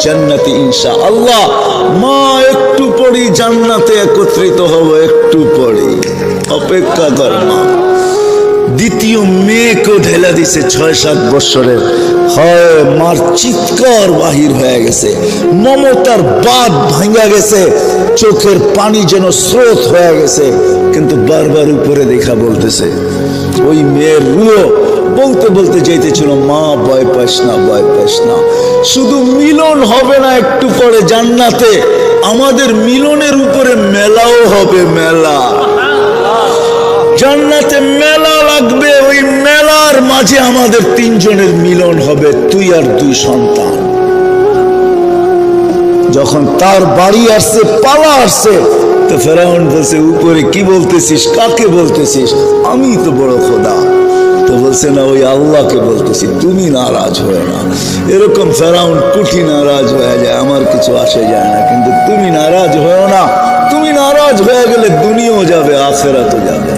জান্নাতি ইনশা আল্লাহ মা, একটু পরেই জান্নাতে একত্রিত হব, একটু পরেই। অপেক্ষা কর মা। দ্বিতীয় মেয়েকেও ঢেলা দিছে ছয় সাত বছরের। হয়, মার চিৎকার বাহির হয়ে গেছে। মমতার বাদ ভাঙ্গা গেছে। চোখের পানি যেন স্রোত হয়ে গেছে। কিন্তু বারবার উপরে দেখা বলতেছে, ওই মেয়ের রুয়ো বলতে বলতে যেতেছিল মা, ভয় পাস না, ভয় পাস না। শুধু মিলন হবে না একটু পরে জান্নাতে। আমাদের মিলনের উপরে মেলাও হবে মেলা। জান্নাতে মেলা লাগবে, ওই মেলার মাঝে আমাদের তিনজনের মিলন হবে, তুই আর দুই সন্তান। যখন তার বাড়ি আসছে, পালা আসছে, তো ফেরাউন বলছে, উপরে কি বলতেছিস? কাকে বলতেছিস? আমি তো বড় খোদা। বলছে না, ওই আল্লাহকে বলতেছি, তুমি নারাজ হয়ে না। এরকম ফেরাউন কুঠি নারাজ হয়ে যায়, আমার কিছু আসে যায় না। কিন্তু তুমি নারাজ হয়েও না, তুমি নারাজ হয়ে গেলে দুনিয়াও যাবে, আখেরাতও যাবে।